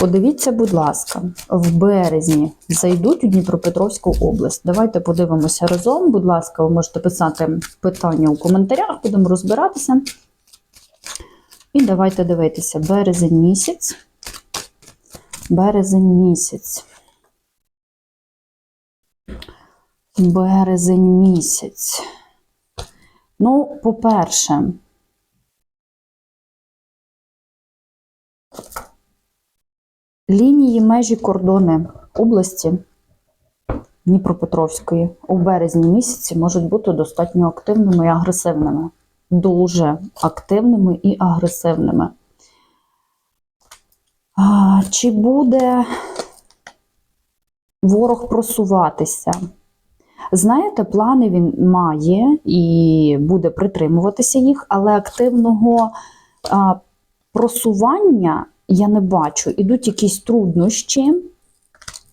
Подивіться, будь ласка, в березні зайдуть у Дніпропетровську область. Давайте подивимося разом. Будь ласка, ви можете писати питання у коментарях, будемо розбиратися. І давайте дивитися. Березень місяць. Березень місяць. Березень місяць. Ну, по-перше, лінії межі кордони області Дніпропетровської у березні місяці можуть бути достатньо активними і агресивними. Дуже активними і агресивними. Чи буде ворог просуватися? Знаєте, плани він має і буде притримуватися їх, але активного просування я не бачу. Ідуть якісь труднощі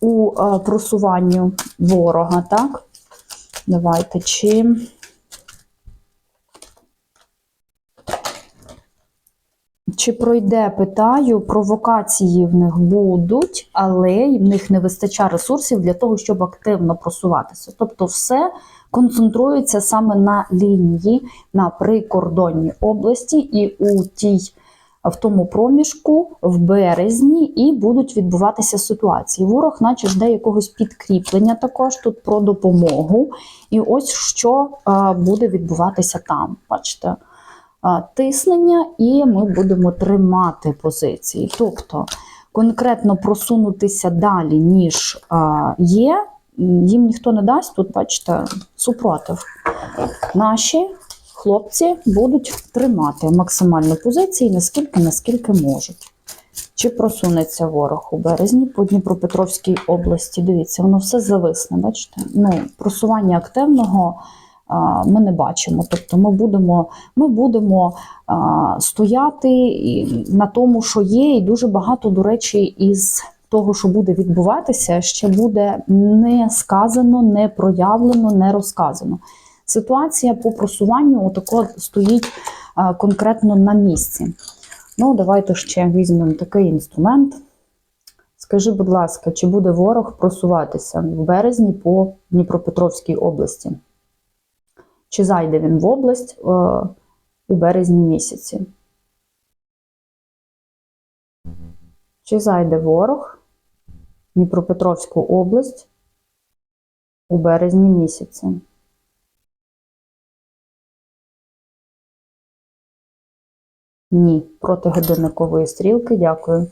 у а, просуванні ворога, так? Давайте чи. Чи пройде, питаю, провокації в них будуть, але в них не вистачає ресурсів для того, щоб активно просуватися. Тобто, все концентрується саме на лінії, на прикордонній області і у тій в тому проміжку в березні і будуть відбуватися ситуації. Ворог, наче жде якогось підкріплення, також тут про допомогу. І ось що а, буде відбуватися там. Бачите, а, тиснення, і ми будемо тримати позиції. Тобто конкретно просунутися далі, ніж а, є. Їм ніхто не дасть, тут, бачите, супротив. Наші хлопці будуть тримати максимальну позицію наскільки, наскільки можуть. Чи просунеться ворог у березні по Дніпропетровській області? Дивіться, воно все зависне. Бачите? Ну, просування активного ми не бачимо. Тобто ми будемо, ми будемо а, стояти на тому, що є, і дуже багато, до речі, із того, що буде відбуватися, ще буде не сказано, не проявлено, не розказано. Ситуація по просуванню отако стоїть а, конкретно на місці. Ну, давайте ще візьмемо такий інструмент. Скажи, будь ласка, чи буде ворог просуватися в березні по Дніпропетровській області? Чи зайде він в область е, у березні місяці? Чи зайде ворог в Дніпропетровську область у березні місяці? Ні, проти годинникової стрілки, дякую.